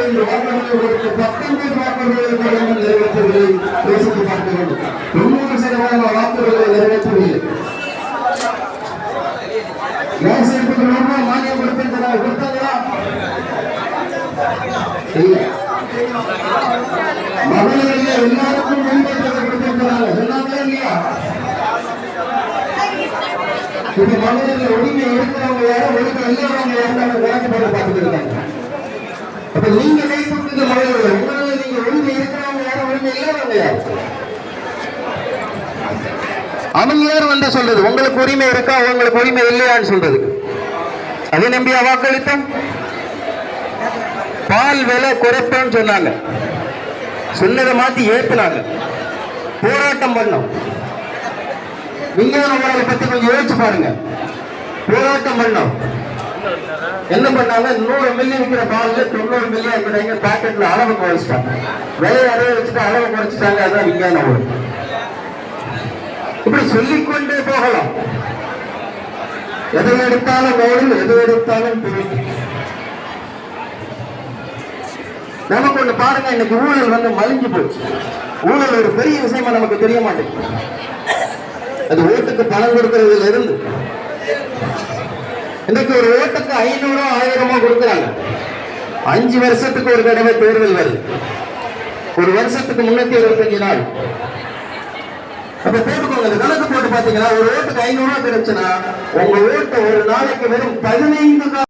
ஐந்து வாக்குகளை கொடுத்து பத்தொன்பது வாக்குகளை கடமை நிறைவேற்றவில்லை யோசித்து பார்க்க வேண்டும் தொண்ணூறு சதவீத வாக்குகளை நிறைவேற்றவில்லை கேஸ் எடுப்பது மானியம் கொடுத்திருக்கிறார் கொடுத்தாங்களா இல்லை எல்லாருக்கும் முன்பேற்றத்தை கொடுத்திருக்கிறாங்க சொன்னாங்களா இல்லையா இப்ப மகளிர்கள் உரிமை எடுக்கிறவங்க யாரும் ஒழுக்க இல்லாதவங்க யாரும் விளக்கப்பட பார்த்துட்டு இருக்காங்க. அப்ப நீங்க கைப்பற்றது மகளிர்கள் உங்களால நீங்க உரிமை இருக்கிறவங்க யாரும் உரிமை இல்லாதவங்க யார் அவங்க யார் வந்து சொல்றது? உங்களுக்கு உரிமை இருக்கா? உங்களுக்கு உரிமை இல்லையான்னு சொல்றது. அதை நம்பியா வாக்களித்தோம் பால் விலை குறைப்பேன்னு சொன்னாங்க. சொன்னதை மாத்தி ஏத்துனாங்க. போராட்டம் பண்ணோம். விஞ்ஞான முறையை பத்தி கொஞ்சம் யோசிச்சு பாருங்க. போராட்டம் பண்ணோம். என்ன பண்ணாங்க? நூறு மில்லி விற்கிற பால்ல தொண்ணூறு மில்லி இருக்கிறாங்க பாக்கெட்ல அளவு குறைச்சிட்டாங்க. விலையை அளவு வச்சுட்டு அளவு குறைச்சிட்டாங்க. அதான் விஞ்ஞான முறை இப்படி சொல்லிக்கொண்டே போகலாம். எதை எடுத்தாலும் மேலும் எதை எடுத்தாலும் பிரிவு நமக்கு ஒண்ணு பாருங்க இன்னைக்கு ஊழல் வந்து மலிஞ்சு போச்சு. ஊழல் ஒரு பெரிய விஷயமா நமக்கு தெரிய மாட்டேங்குது. அது ஓட்டுக்கு பணம் கொடுக்கறதுல இருந்து இன்னைக்கு ஒரு ஓட்டுக்கு ஐநூறோ ஆயிரமோ கொடுக்குறாங்க. அஞ்சு வருஷத்துக்கு ஒரு தடவை தேர்தல் வருது. ஒரு வருஷத்துக்கு முன்னூத்தி இருபத்தஞ்சு நாள். அப்ப போட்டுக்கோங்க கணக்கு போட்டு பாத்தீங்கன்னா ஒரு ஓட்டுக்கு ஐநூறு ரூபாய் கிடைச்சுன்னா உங்க ஓட்டு ஒரு நாளைக்கு வெறும் பதினைந்து